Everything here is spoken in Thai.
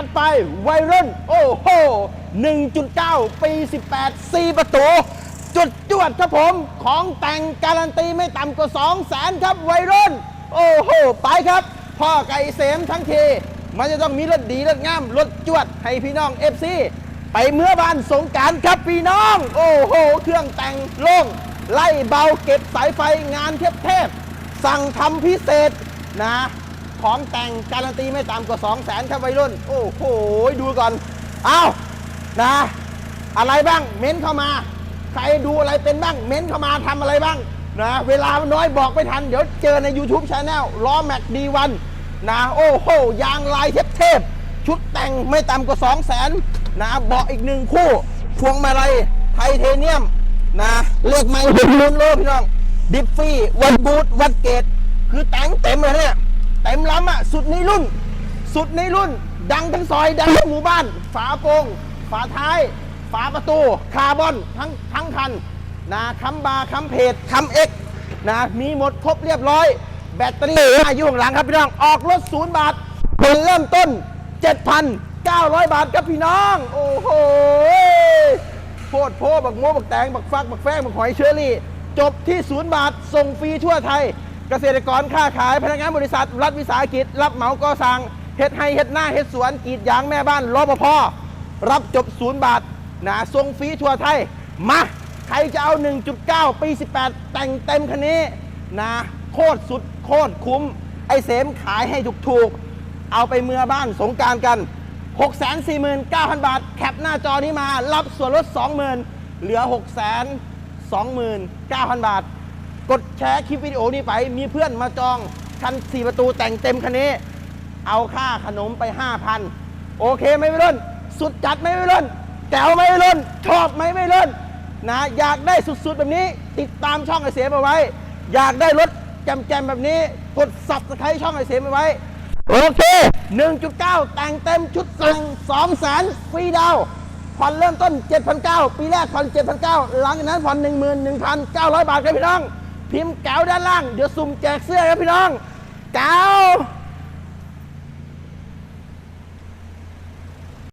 จัดไปวัยรุ่น โอ้โห 1.9 ปี 18 4 ประตู จุดจวดครับผมของแต่งการันตีไม่ต่ำกว่า 2 0 0แสนครับวัยรุ่น โอ้โห ไปครับ พ่อไก่เสมทั้งที มันจะต้องมีรถดีรถงามรถจวดให้พี่น้อง FC ไปเมื่อบานสงการครับพี่น้อง โอ้โห เครื่องแต่งโล่งไล่เบาเก็บสายไฟงานเทพสั่งทำพิเศษนะ ของแต่งการันตีไม่ต่ำกว่า 2 0 0แสนครับวัยรุ่น โอ้โห ดูก่อนเอานะอะไรบ้างเม้นเข้ามา ใครดูอะไรเป็นบ้างเม้นเข้ามาทำอะไรบ้างนะเวลามันน้อยบอกไม่ทัน เดี๋ยวเจอใน YouTube Channel ล้อแม็กดีวันนะโอ้โหยางลายเทพๆชุดแต่งไม่ต่ำกว่า 2 0 0แสนนะเบาะอีกหนึ่งคู่ พวงมาลัยไทเทเนียมนะเลือกไม่ลุ้นโลพี่น้องดิฟฟี่วัดบูทวัดเกตคือแต่งเต็มเลยเนี่ย ล้ำอะ สุดในรุ่น สุดในรุ่น ดังทั้งซอย ดังทั้งหมู่บ้าน ฝาโปร่งฝาท้าย ฝาประตู คาร์บอน ทั้งทั้งคันนะค้ำบาร์ค้ำเพจค้ำเอ็กนะ มีหมดครบเรียบร้อย แบตเตอรี่อายุข้างหลังครับพี่น้อง ออกรถศูนย์บาทผลเริ่มต้น 7,900 บาทครับพี่น้อง โอ้โหโพดโพบักโมบักแตงบักฟักบักแฟงบักหอยเชอรี่ จบที่ศูนย์บาท ส่งฟรีทั่วไทย เกษตรกรค้าขายพนักงานบริษัท รัฐวิสาหกิจ รับเหมาก่อสร้างเฮ็ดให้เฮ็ดหน้าเฮ็ดสวนกรีดยางแม่บ้านรปภรับจบศูนย์บาทนะส่งฟรีทั่วไทย มา ใครจะเอา 1.9 ปี 18 แต่งเต็มคันนี้นะโคตรสุดโคตรคุ้ม ไอเสมขายให้ถูกๆ เอาไปเมื่อบ้านสงการกัน 649,000 บาท แคปหน้าจอนี้มา รับส่วนลด 20,000 เหลือ 629,000 บาท กดแชร์คลิปวิดีโอนี้ไป มีเพื่อนมาจองคัน4ประตูแต่งเต็มคันนี้ เอาค่าขนมไป 5,000 โอเคไหมไม่รุ่น สุดจัดไหมไม่รุ่นแจ๋วไหมไม่รุ่น ชอบไหมไม่รุ่นนะอยากได้สุดๆแบบนี้ ติดตามช่องไอเสียมาไว้ อยากได้รถแจมๆแบบนี้ กดสับสไครช่องไอเสียมาไว้ โอเค 1.9 แต่งเต็มชุดสั่ง2แสนฟรีดาวผ่อนเริ่มต้น 7,900 ปีแรกผ่อน7,900 หลังจากนั้นผ่อน11,900 บาทครับพี่น้อง พิมพ์แก้วด้านล่าง เดี๋ยวสุ่มแจกเสื้อครับพี่น้องแก้ว